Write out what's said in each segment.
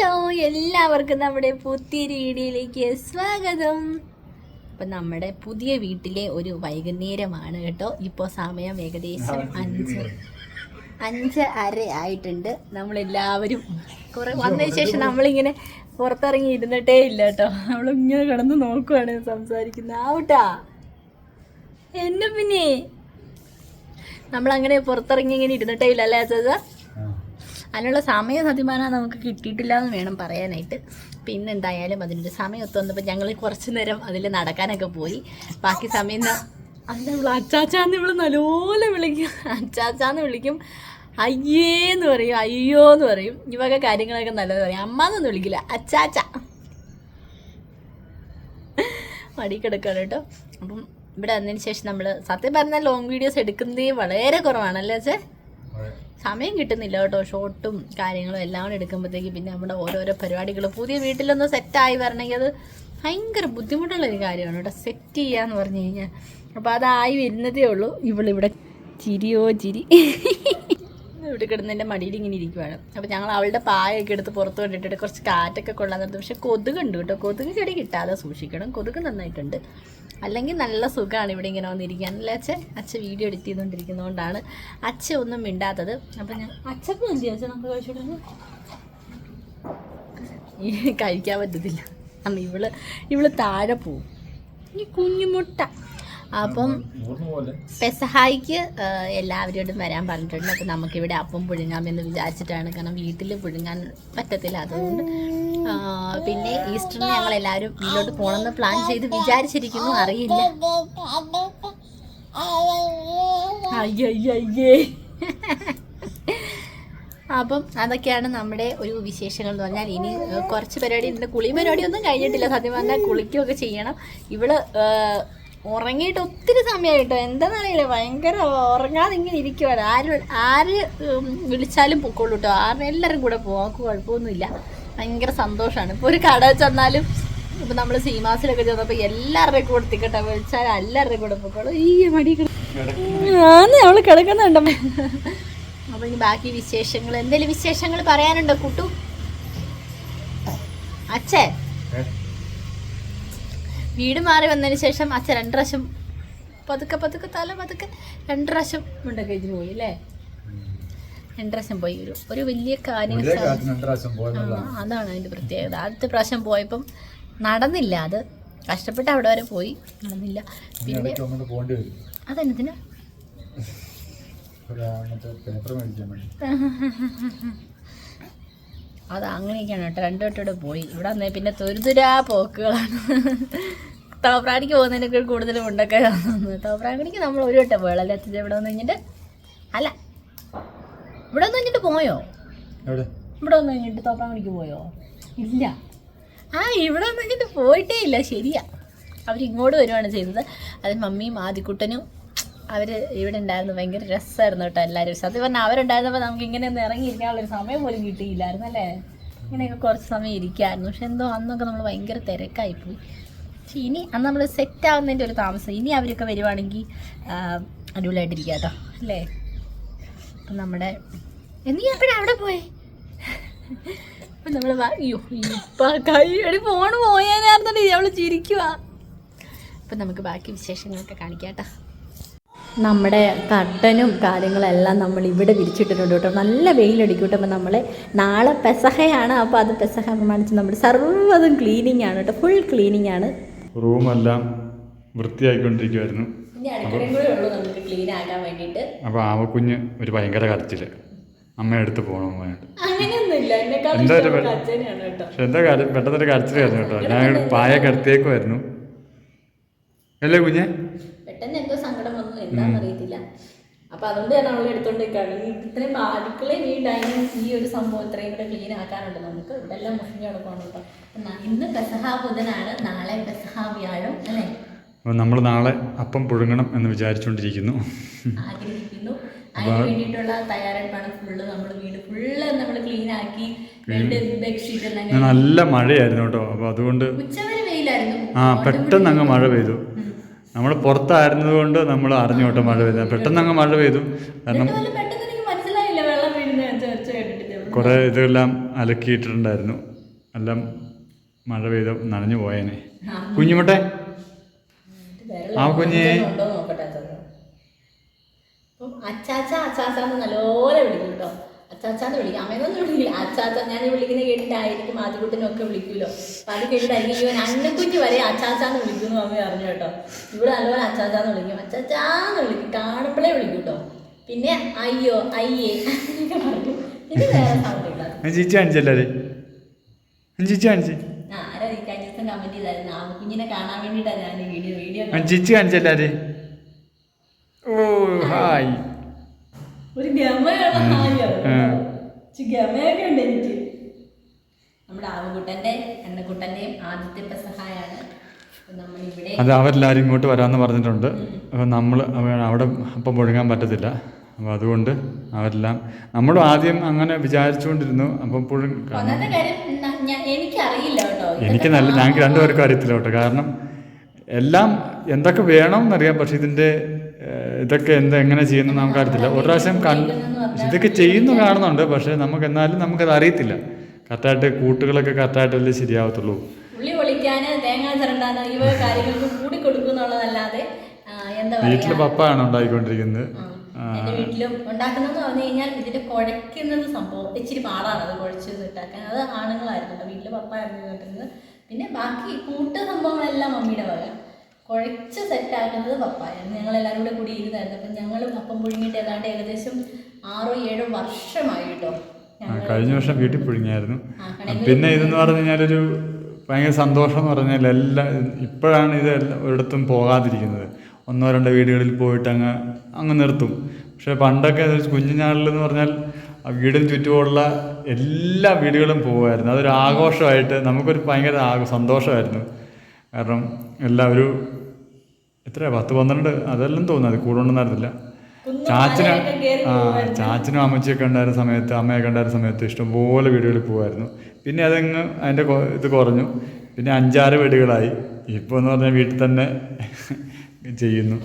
Hello എല്ലാവർക്കും നമ്മുടെ പുതിയ വീഡിയോയിലേക്ക് സ്വാഗതം. അപ്പം നമ്മുടെ പുതിയ വീട്ടിലെ ഒരു വൈകുന്നേരമാണ് കേട്ടോ. ഇപ്പോൾ സമയം ഏകദേശം അഞ്ച് അഞ്ച് അര ആയിട്ടുണ്ട്. നമ്മളെല്ലാവരും കുറേ വന്നതിന് ശേഷം നമ്മളിങ്ങനെ പുറത്തിറങ്ങി ഇരുന്നിട്ടേ ഇല്ല കേട്ടോ. നമ്മളിങ്ങനെ കിടന്ന് നോക്കുവാണ് സംസാരിക്കുന്നത്. ആവട്ടാ. എന്നെ പിന്നെ. നമ്മളങ്ങനെ പുറത്തിറങ്ങി ഇങ്ങനെ ഇരുന്നിട്ടേ ഇല്ല അല്ലേ അച്ഛാ അതിനുള്ള സമയം സത്യം നമുക്ക് കിട്ടിയിട്ടില്ല എന്ന് വേണം പറയാനായിട്ട്. പിന്നെ എന്തായാലും അതിനൊരു സമയം ഒത്തു വന്നപ്പോൾ ഞങ്ങൾ കുറച്ച് നേരം അതിൽ നടക്കാനൊക്കെ പോയി. ബാക്കി സമയം അന്ന് നമ്മൾ അച്ചാച്ചാന്ന് ഇവിടെ നല്ലോലെ വിളിക്കും. അച്ചാച്ചാന്ന് വിളിക്കും. അയ്യേ എന്ന് പറയും അയ്യോ എന്ന് പറയും ഇവക കാര്യങ്ങളൊക്കെ നല്ലത് പറയും. അമ്മ എന്നൊന്നും വിളിക്കില്ല. അച്ചാച്ച. മടി കിടക്കാണ് കേട്ടോ. അപ്പം ഇവിടെ വന്നതിന് ശേഷം നമ്മൾ സത്യം പറഞ്ഞാൽ ലോങ് വീഡിയോസ് എടുക്കുന്നതേ വളരെ കുറവാണല്ലേ അച്ഛേ? സമയം കിട്ടുന്നില്ല കേട്ടോ. ഷോട്ടും കാര്യങ്ങളും എല്ലാം എടുക്കുമ്പോഴത്തേക്ക് പിന്നെ നമ്മുടെ ഓരോരോ പരിപാടികൾ. പുതിയ വീട്ടിലൊന്ന് സെറ്റായി വരണമെങ്കിൽ അത് ഭയങ്കര ബുദ്ധിമുട്ടുള്ള ഒരു കാര്യമാണ് കേട്ടോ. സെറ്റ് ചെയ്യാന്ന് പറഞ്ഞു കഴിഞ്ഞാൽ. അപ്പോൾ അതായി വരുന്നതേ ഉള്ളൂ. ഇവളിവിടെ ചിരിയോ ചിരി. ഇവിടെ കിടന്ന് മടിയിൽ ഇങ്ങനെ ഇരിക്കുവാണ്. അപ്പോൾ ഞങ്ങൾ അവളുടെ പായൊക്കെ എടുത്ത് പുറത്ത് കൊണ്ടിട്ടിട്ട് കുറച്ച് കാറ്റൊക്കെ കൊള്ളാൻ നിർത്തും. പക്ഷെ കൊതുകുണ്ട് കേട്ടോ. കൊതുക് ചെടി കിട്ടാതെ സൂക്ഷിക്കണം. കൊതുക് നന്നായിട്ടുണ്ട്. അല്ലെങ്കിൽ നല്ല സുഖമാണ് ഇവിടെ ഇങ്ങനെ വന്നിരിക്കാൻ. അല്ലേ അച്ഛൻ? അച്ഛൻ വീഡിയോ എഡിറ്റ് ചെയ്തുകൊണ്ടിരിക്കുന്നതുകൊണ്ടാണ് അച്ഛൻ ഒന്നും മിണ്ടാത്തത്. അപ്പം ഞാൻ അച്ഛനും ചെയ്യാം? അച്ഛൻ നമുക്ക് കഴിച്ചിട്ട് കഴിക്കാൻ പറ്റത്തില്ല. അന്ന് ഇവൾ ഇവൾ താഴെ പോവും. ഈ കുഞ്ഞുമുട്ട അപ്പം പെസഹായിക്ക് എല്ലാവരോടും വരാൻ പറഞ്ഞിട്ടുണ്ട്. അപ്പം നമുക്കിവിടെ അപ്പം പുഴുങ്ങാമെന്ന് വിചാരിച്ചിട്ടാണ്. കാരണം വീട്ടിൽ പുഴുങ്ങാൻ പറ്റത്തില്ല. അതുകൊണ്ട് പിന്നെ ഈസ്റ്ററിന് ഞങ്ങൾ എല്ലാവരും വീട്ടിലോട്ട് പോകണമെന്ന് പ്ലാൻ ചെയ്ത് വിചാരിച്ചിരിക്കുന്നു. അറിയില്ല. അയ്യയ്യേ അപ്പം അതൊക്കെയാണ് നമ്മുടെ ഒരു വിശേഷങ്ങൾ എന്ന് പറഞ്ഞാൽ. ഇനി കുറച്ച് പരിപാടി ഉണ്ട്. കുളി പരിപാടി ഒന്നും കഴിഞ്ഞിട്ടില്ല. സത്യം പറഞ്ഞാൽ കുളിക്കുകയൊക്കെ ചെയ്യണം. ഇവൾ ഉറങ്ങിയിട്ട് ഒത്തിരി സമയമായിട്ടോ എന്താണെന്നറിയില്ല ഭയങ്കര ഉറങ്ങാതെ ഇങ്ങനെ ഇരിക്കുവാണ്. ആര് ആര് വിളിച്ചാലും പൊക്കോളൂ കേട്ടോ ആരും എല്ലാവരും കൂടെ പോകാം കുഴപ്പമൊന്നുമില്ല. ഭയങ്കര സന്തോഷമാണ് ഇപ്പോൾ ഒരു കട ചെന്നാലും ഇപ്പം നമ്മൾ സീമാസിലൊക്കെ ചെന്നപ്പോൾ എല്ലാവരുടെയും കൂടെ എത്തിക്കട്ടെ വിളിച്ചാൽ എല്ലാവരുടെയും കൂടെ പൊക്കോളൂ. ഈ മടി ആന്ന് അവൾ കിടക്കുന്നുണ്ടോ അപ്പോൾ ഇനി ബാക്കി വിശേഷങ്ങൾ എന്തെങ്കിലും വിശേഷങ്ങൾ പറയാനുണ്ടോ കുട്ടു? അച്ഛേ വീട് മാറി വന്നതിന് ശേഷം അച്ഛൻ രണ്ട് പ്രാവശ്യം പതുക്കെ പതുക്കെ തല പതുക്കെ രണ്ട് പ്രാവശ്യം മുണ്ടൊക്കെ ഇതിന് പോയി അല്ലേ? രണ്ട് പ്രാവശ്യം പോയി. ഒരു ഒരു വലിയ കാര്യം അതാണ് അതിന്റെ പ്രത്യേകത. ആദ്യത്തെ പ്രാവശ്യം പോയപ്പം നടന്നില്ല. അത് കഷ്ടപ്പെട്ട് അവിടെ വരെ പോയി നടന്നില്ല. പിന്നെ അതെന്നതിനാ പേപ്പർ മേടിക്കാൻ വേണ്ടി. അത് അങ്ങനെയൊക്കെയാണ് കേട്ടോ. രണ്ടു വട്ടോടെ പോയി. ഇവിടെ വന്നേ പിന്നെ തുരുതുരാ പോക്കുകളാണ്. തോപ്രാണിക്ക് പോകുന്നതിനൊക്കെ കൂടുതൽ മുണ്ടൊക്കെ തോന്നുന്നു തോപ്രാണിക്ക് നമ്മൾ ഒരു വട്ടം പോയല്ലേ അച്ഛൻ? ഇവിടെ വന്ന് കഴിഞ്ഞിട്ട്? അല്ല. ഇവിടെ വന്ന് കഴിഞ്ഞിട്ട് പോയോ? ഇവിടെ വന്ന് കഴിഞ്ഞിട്ട് തോപ്രാണിക്ക് പോയോ? ഇല്ല. ആ ഇവിടെ വന്ന് കഴിഞ്ഞിട്ട് പോയിട്ടേ ഇല്ല. ശരിയാ. അവരിങ്ങോട്ട് വരുവാണ് ചെയ്തത്. അതിന് മമ്മിയും ആദിക്കുട്ടനും അവർ ഇവിടെ ഉണ്ടായിരുന്നു ഭയങ്കര രസമായിരുന്നു കേട്ടോ എല്ലാവരും സത്യം പറഞ്ഞാൽ അവരുണ്ടായിരുന്നപ്പോൾ നമുക്ക് ഇങ്ങനെ ഒന്ന് ഇറങ്ങിയിരിക്കാനുള്ള ഒരു സമയം പോലും കിട്ടിയില്ലായിരുന്നു അല്ലേ? ഇങ്ങനെയൊക്കെ കുറച്ച് സമയം ഇരിക്കായിരുന്നു. പക്ഷെ എന്തോ അന്നൊക്കെ നമ്മൾ ഭയങ്കര തിരക്കായിപ്പോയി പക്ഷെ ഇനി അന്ന് നമ്മൾ സെറ്റ് ആവുന്നതിന്റെ ഒരു താമസം. ഇനി അവരൊക്കെ വരുവാണെങ്കിൽ അടിപൊളിയായിട്ടിരിക്കുക അടിപൊളിയായിട്ടിരിക്കാം കേട്ടോ അല്ലേ? അപ്പം നമ്മുടെ എന്നീ എപ്പോഴാണ് അവിടെ പോയി? അപ്പം നമ്മൾ അയ്യോ ഇപ്പം കൈ എടി ഫോൺ പോയാനായിരുന്നേ അവൾ ചിരിക്കുക അപ്പം നമുക്ക് ബാക്കി വിശേഷങ്ങളൊക്കെ കാണിക്കാം കേട്ടോ. നമ്മുടെ കട്ടനും കാര്യങ്ങളെല്ലാം നമ്മൾ ഇവിടെ വിരിച്ചിട്ടിട്ടുണ്ട് കേട്ടോ. നല്ല വെയിലടിക്കും കേട്ടോ അപ്പോൾ നമ്മൾ നാളെ പെസഹയാണ്. അപ്പോൾ അത് പെസഹ പ്രമാണിച്ച് നമ്മൾ സർവതും ക്ലീനിങ് ആണ് കേട്ടോ. ഫുൾ ക്ലീനിങ് ആണ്. റൂമെല്ലാം വൃത്തിയായിക്കൊണ്ടിരിക്കുമായിരുന്നു അപ്പോൾ ആവക്കുഞ്ഞ് ഒരു ഭയങ്കര കരച്ചിൽ. അമ്മ എടുത്ത് പോകണം എന്താ ഒരു എന്താ കാര്യം? പെട്ടെന്നൊരു കരച്ചിലായിരുന്നു കേട്ടോ. ഞാൻ പായ കിടത്തിയേക്കുമായിരുന്നു അല്ലേ കുഞ്ഞെ? പെട്ടെന്ന് എന്തോ എന്താണെന്ന് അറിയത്തില്ല അപ്പൊ അതുകൊണ്ട് ഞാൻ അവളെ എടുത്തോണ്ടിരിക്കുകയാണ് ഈ ഇത്രയും അടുക്കളയും ഈ ഡൈനിങ് ഈ ഒരു സംഭവം ഇത്രയും കൂടെ ക്ലീൻ ആക്കാനുണ്ട്. നമുക്ക് ഇവിടെ എല്ലാം മുഷിഞ്ഞ് കിടക്കുകയാണ് കേട്ടോ. ഇന്ന് പെസഹ ബുധനാണ്. നാളെ പെസഹ വ്യാഴം അല്ലേ? നമ്മൾ നാളെ അപ്പം പുഴുങ്ങണം എന്ന് വിചാരിച്ചുകൊണ്ടിരിക്കുന്നു ആഗ്രഹിക്കുന്നു. അതിന് വേണ്ടിയിട്ടുള്ള തയ്യാറെടുപ്പാണ് ഫുള്ള് നമ്മൾ വീട് ഫുള്ള് നമ്മൾ ക്ലീൻ ആക്കി നല്ല മഴയായിരുന്നു കേട്ടോ. അപ്പൊ അതുകൊണ്ട് ഉച്ചവരെ വെയിലായിരുന്നു. ആ പെട്ടെന്ന് അങ്ങ് മഴ പെയ്തു. നമ്മൾ പുറത്തായിരുന്നത് കൊണ്ട് നമ്മൾ അറിഞ്ഞു കേട്ടോ മഴ പെയ്ത. പെട്ടെന്ന് അങ്ങ് മഴ പെയ്തു കാരണം കുറെ ഇതെല്ലാം അലക്കിയിട്ടുണ്ടായിരുന്നു എല്ലാം മഴ പെയ്ത നനഞ്ഞു പോയേനെ. കുഞ്ഞുമുട്ടെ. ആ കുഞ്ഞേ. അച്ചാച്ച അച്ചാച്ച നല്ലപോലെ വിളിക്കും കേട്ടോ. അച്ചാച്ചാന്ന് വിളിക്കും. അമ്മയെന്നൊന്നും വിളിക്കില്ല. അച്ചാച്ച ഞാൻ വിളിക്കുന്ന കേട്ടിട്ടായിരിക്കും ആദ്യകുട്ടിനൊക്കെ വിളിക്കുമല്ലോ അപ്പൊ അത് കേട്ടിട്ടായിരിക്കും ഇവൻ അന്നക്കുഞ്ഞ് വരെ അച്ചാച്ചാന്ന് വിളിക്കുന്നു അമ്മ അറിഞ്ഞു കേട്ടോ. ഇവിടെ നല്ലപോലെ അച്ചാച്ചാന്ന് വിളിക്കും. അച്ചാച്ചാന്ന് വിളിക്കും. കാണുമ്പോഴേ വിളിക്കും കേട്ടോ പിന്നെ അയ്യോ അയ്യേ അങ്ങനെയൊക്കെ പറയും പിന്നെ വേറെ സൗണ്ട് ഇല്ല ചിച്ചി കാണിച്ചല്ലേ ചിച്ചി ആ ആരാ ഈ കഴിഞ്ഞ ദിവസം കമന്റ് ചെയ്തായിരുന്നു. ആ കുഞ്ഞിനെ കാണാൻ വേണ്ടിയിട്ടാണ് ഞാൻ വീഡിയോ വീഡിയോ ചിച്ചി ഓ ഹായ്. ഒരു ഹായോ. ഇച്ചി ഗമയൊക്കെ ഉണ്ട് എനിക്ക്. നമ്മുടെ ആവുകുട്ടന്റെ അന്നക്കുട്ടന്റെയും ആദ്യത്തെ പെസഹായാണ് അത് അവരെല്ലാവരും ഇങ്ങോട്ട് വരാമെന്ന് പറഞ്ഞിട്ടുണ്ട്. അപ്പോൾ നമ്മൾ അവിടെ അപ്പം മുഴുകാൻ പറ്റത്തില്ല. അപ്പോൾ അതുകൊണ്ട് അവരെല്ലാം നമ്മളും ആദ്യം അങ്ങനെ വിചാരിച്ചുകൊണ്ടിരുന്നു. അപ്പം പുഴുങ്ങ എനിക്ക് നല്ല ഞങ്ങൾക്ക് രണ്ടുപേർക്കും അറിയത്തില്ല കേട്ടോ. കാരണം എല്ലാം എന്തൊക്കെ വേണമെന്നറിയാം. പക്ഷെ ഇതിന്റെ ഇതൊക്കെ എന്ത് എങ്ങനെ ചെയ്യുന്നു നമുക്ക് അറിയത്തില്ല ഒരു പ്രാവശ്യം കൺ ഇതൊക്കെ ചെയ്യുന്നു കാണുന്നുണ്ട് പക്ഷേ നമുക്ക് എന്നാലും നമുക്കത് അറിയത്തില്ല. കറക്റ്റായിട്ട് കൂട്ടുകളൊക്കെ കറക്റ്റായിട്ടല്ലേ ശരിയാവത്തുള്ളൂ. ഉള്ളി പപ്പ തേങ്ങ ചിരണ്ടാന് ഇവ കാര്യങ്ങൾക്ക് കൂടി കൊടുക്കുന്നുള്ളതല്ലാതെ ആ, എന്താ വീട്ടിൽ പറയാ പപ്പാണ് ഉണ്ടായിക്കൊണ്ടിരിക്കുന്നത്. ആ, എന്റെ വീട്ടിലും ഉണ്ടാക്കുന്നതെന്ന് പറഞ്ഞു കഴിഞ്ഞാൽ ഇതിന്റെ കുഴയ്ക്കുന്നത് സംഭവം ഇച്ചിരി പാടാണ് അത് കുഴച്ച് ഇട്ടാക്കാൻ അത് ആണുങ്ങളായിരുന്നു വീട്ടിൽ പപ്പ ആയിരുന്നു കേട്ടിരുന്നത്. പിന്നെ ബാക്കി കൂട്ട് സംഭവങ്ങളെല്ലാം മമ്മിയുടെ വക. കുഴച്ച് സെറ്റാക്കുന്നത് പപ്പായായിരുന്നു ഞങ്ങൾ എല്ലാവരും കൂടെ കൂടി ഇരുന്നായിരുന്നു അപ്പം ഞങ്ങളും അപ്പം പുഴുങ്ങിയിട്ട് ഏതാണ്ട് ഏകദേശം ആറോ ഏഴോ വർഷമായി കേട്ടോ കഴിഞ്ഞ വർഷം വീട്ടിൽ പുഴുങ്ങിയായിരുന്നു. പിന്നെ ഇതെന്ന് പറഞ്ഞു കഴിഞ്ഞാലൊരു ഭയങ്കര സന്തോഷം എന്ന് പറഞ്ഞാൽ എല്ലാ ഇപ്പോഴാണ് ഇത് ഒരിടത്തും പോകാതിരിക്കുന്നത്. ഒന്നോ രണ്ടോ വീടുകളിൽ പോയിട്ട് അങ്ങ് അങ്ങ് നിർത്തും. പക്ഷേ പണ്ടൊക്കെ കുഞ്ഞുനാളിൽ എന്ന് പറഞ്ഞാൽ ആ വീടിന് ചുറ്റുമുള്ള എല്ലാ വീടുകളും പോകുമായിരുന്നു അതൊരു ആഘോഷമായിട്ട് നമുക്കൊരു ഭയങ്കര ആഘ സന്തോഷമായിരുന്നു. കാരണം എല്ലാവരും എത്ര പത്ത് പന്ത്രണ്ട്? അതെല്ലാം തോന്നുന്നു. അത് കൂടുണ്ടെന്നായിരുന്നില്ല കുന്നും ചാച്ചന് ആ ചാച്ചനും അമ്മച്ചിയൊക്കെ ഉണ്ടായിരുന്ന സമയത്ത് അമ്മയൊക്കെ ഉണ്ടായിരുന്ന സമയത്ത് ഇഷ്ടംപോലെ വീടുകളിൽ പോകുമായിരുന്നു പിന്നെ അതങ്ങ് അതിന്റെ ഇത് കുറഞ്ഞു. പിന്നെ അഞ്ചാറ് വീടുകളായി. ഇപ്പോൾ എന്ന് പറഞ്ഞാൽ വീട്ടിൽ തന്നെ ചെയ്യുന്നു.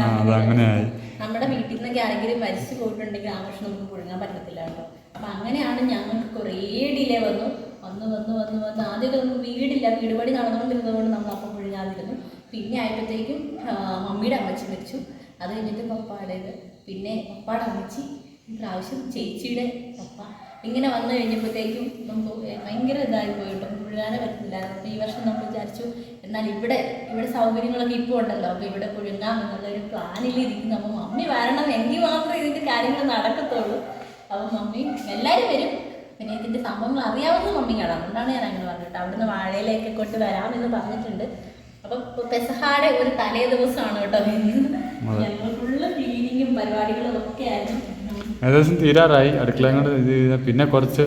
ആ അതങ്ങനെയായി. നമ്മുടെ വീട്ടിൽ നിന്നൊക്കെ ആരെങ്കിലും മരിച്ചു പോയിട്ടുണ്ടെങ്കിൽ ആ വർഷം നമുക്ക് പുഴുങ്ങാൻ പറ്റത്തില്ല കേട്ടോ. അപ്പൊ അങ്ങനെയാണ് ഞങ്ങൾക്ക് കുറേ ഡിലേ വന്നു. വന്ന് വന്ന് വന്ന് വന്ന് ആദ്യമൊക്കെ നമുക്ക് വീടില്ല. വീട് പണി നടന്നുകൊണ്ടിരുന്നത് കൊണ്ട് നമ്മൾ അപ്പം പുഴുങ്ങാതിരുന്നു പിന്നെ ആയപ്പോഴത്തേക്കും മമ്മിയുടെ അമ്മച്ചി മരിച്ചു. അത് കഴിഞ്ഞിട്ട് പപ്പാടേത്. പിന്നെ പപ്പാടെ അമ്മച്ചി പ്രാവശ്യം ചേച്ചിയുടെ പപ്പ. ഇങ്ങനെ വന്നു കഴിഞ്ഞപ്പോഴത്തേക്കും നമുക്ക് ഭയങ്കര ഇതായി പോയിട്ട് പുഴുങ്ങാനേ പറ്റുന്നില്ല അപ്പോൾ ഈ വർഷം നമ്മൾ വിചാരിച്ചു എന്നാൽ ഇവിടെ ഇവിടെ സൗകര്യങ്ങളൊക്കെ ഇപ്പോൾ ഉണ്ടല്ലോ. അപ്പോൾ ഇവിടെ പുഴുങ്ങാം എന്നുള്ളൊരു പ്ലാനിൽ ഇരിക്കുന്നു. അപ്പോൾ മമ്മി വരണം. എങ്കിൽ മാത്രമേ ഇതിന്റെ കാര്യങ്ങൾ നടക്കത്തുള്ളൂ. അപ്പോൾ മമ്മി എല്ലാവരും വരും. പിന്നെ ഇതിന്റെ സംഭവങ്ങൾ അറിയാവുന്ന മമ്മിയാണ് അതുകൊണ്ടാണ് ഞാൻ അങ്ങനെ പറഞ്ഞിട്ട് അവിടുന്ന് വാഴയിലേക്ക് കൊണ്ട് വരാമെന്ന് പറഞ്ഞിട്ടുണ്ട്. അപ്പം പെസഹാടെ ഒരു തലേ ദിവസമാണ് കേട്ടോ ഞങ്ങൾ ഫുള്ള് ക്ലീനിങ്ങും പരിപാടികളും ഒക്കെ ആയിരുന്നു. ഏകദേശം തീരാറായി. അടുക്കളയും കൊണ്ട് ഇത് ചെയ്താൽ പിന്നെ കുറച്ച്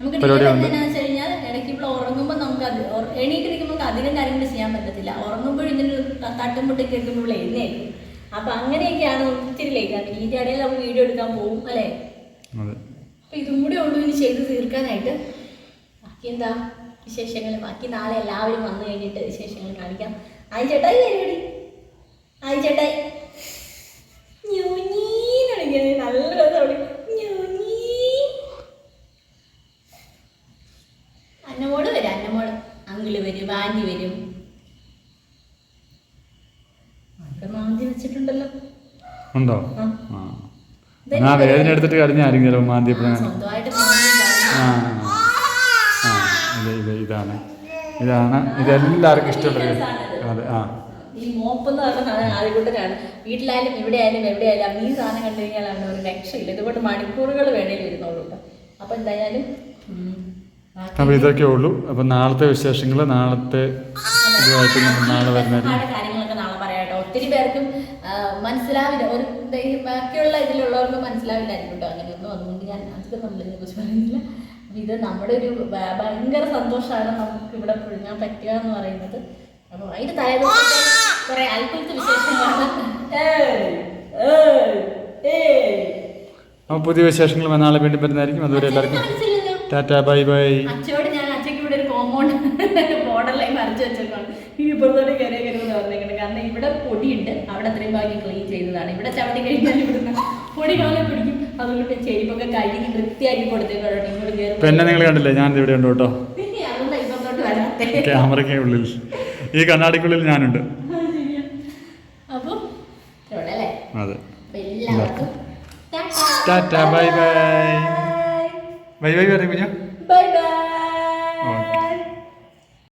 നമുക്ക് പരിപാടി ഡീൽ ഉണ്ട്. എന്താണെന്ന് വെച്ച് കഴിഞ്ഞാൽ ഇടയ്ക്ക് ഇപ്പോൾ ഉറങ്ങുമ്പോൾ നമുക്ക് അത് എണീറ്റ് എണീറ്റിരിക്കുമ്പോൾ നമുക്ക് അധികം കാര്യങ്ങൾ ചെയ്യാൻ പറ്റത്തില്ല. ഉറങ്ങുമ്പോൾ ഇങ്ങനെ തട്ടും തട്ടുമുട്ടി കേൾക്കുമ്പോൾ എഴുന്നേക്കും അപ്പൊ അങ്ങനെയൊക്കെയാണ് ഒത്തിരി ലേറ്റ് ഈ ഇടയിൽ നമ്മൾ വീഡിയോ എടുക്കാൻ പോകും അല്ലേ? അപ്പം ഇതും കൂടെ ഉള്ളൂ ഇനി ചെയ്ത് തീർക്കാനായിട്ട്. ബാക്കി എന്താ വിശേഷങ്ങൾ ബാക്കി നാളെ എല്ലാവരും വന്നു കഴിഞ്ഞിട്ട് വിശേഷങ്ങൾ കാണിക്കാം. ആയി ചേട്ടായി പരിപാടി. ആയി ചേട്ടായി ഞൂഞ്ഞീന്ന് വിളിക്കുന്നത് നല്ല രസമാണ് ഞൂഞ്ഞീ അന്നമോട് വരും അന്നമോട് അങ്കിൾ വരും ആന്റി വരും. മാന്തി വെച്ചിട്ടുണ്ടല്ലോ? ഉണ്ടോ? ആ. ആ വേദന എടുത്തിട്ട് കരഞ്ഞായിരിക്കും ചിലപ്പോൾ മാന്തിയപ്പോഴാണ് ആ ആ ഇത് ഇത് ഇതാണ്. ഇതാണ്. ഇതെല്ലാവർക്കും ഇഷ്ടമുള്ള അതെ ആ. ഈ മോപ്പ് എന്ന് പറഞ്ഞ ആദ്യകൂട്ടരാണ് വീട്ടിലായാലും ഇവിടെയായാലും എവിടെയായാലും ഈ സാധനം കണ്ടു കഴിഞ്ഞാൽ അവന് ഒരു രക്ഷയില്ല. ഇതുകൊണ്ട് മണിക്കൂറുകൾ വേണേലും ഇരുന്നോളൂ അപ്പൊ എന്തായാലും ബാക്കി ഇതൊക്കെ ഉള്ളൂ. അപ്പോൾ നാളത്തെ വിശേഷങ്ങൾ നാളത്തെ ഇതുമായിട്ട് നമ്മൾ നാളെ വരുന്നത് കാര്യങ്ങളൊക്കെ നാളെ പറയാട്ടോ. ഒത്തിരി പേർക്കും മനസ്സിലാവില്ല. ഒരു ബാക്കിയുള്ള ഇതിലുള്ളവർക്ക് മനസ്സിലാവില്ലായിരിക്കും കേട്ടോ. അങ്ങനെയൊന്നും അതുകൊണ്ട് ഞാൻ അധികം നമ്മളിതിനെ കുറിച്ച് പറയുന്നില്ല. ഇത് നമ്മുടെ ഒരു ഭയങ്കര സന്തോഷമാണ് നമുക്ക് ഇവിടെ പുഴുങ്ങാൻ പറ്റുക എന്ന് പറയുന്നത്. അപ്പോൾ അതിന് തലേദിവസത്തെ കുറെ അത്ഭുത വിശേഷങ്ങളാണ്. ഏയ്, ഏയ്, ഏയ്. അപ്പോൾ പുതിയ വിശേഷങ്ങൾ നാളെ വീണ്ടും വരുന്നതായിരിക്കും. അതുവരെ എല്ലാവർക്കും ടാറ്റാ ടാറ്റ ബൈ ബൈ അച്ഛയോട് ഞാൻ അച്ഛക്ക് ഇവിടെ ഒരു കോമ്പൗണ്ട് ബോർഡർ ലൈൻ വരച്ച് വെച്ചേക്കാണ് ഈ ഇപ്പുറത്തോട്ട് കയറി കയറുമെന്ന് പറഞ്ഞേക്കുന്നത് കാരണം ഇവിടെ പൊടിയുണ്ട്. അവിടെ അത്രയും ഭാഗ്യം ക്ലീൻ ചെയ്തതാണ്. ഇവിടെ ചവിട്ടി കഴിഞ്ഞാൽ ഇവിടുന്ന് പൊടി പോലെ പിടിക്കും. അതുകൊണ്ട് ചെരിപ്പൊക്കെ കഴുകി വൃത്തിയാക്കി കൊടുത്തേക്കോട്ടെ ഇങ്ങോട്ട് കയറി ഇപ്പം നിങ്ങൾ കണ്ടില്ലേ? ഞാൻ ഇവിടെ ഉണ്ട് കേട്ടോ. ക്യാമറയ്ക്ക് ഉള്ളിൽ. ഈ കണ്ണാടിക്കുള്ളിൽ ഞാനുണ്ട്. അതെ. Tata. Bye bye. By bye പറയും കുഞ്ഞാ. Bye bye.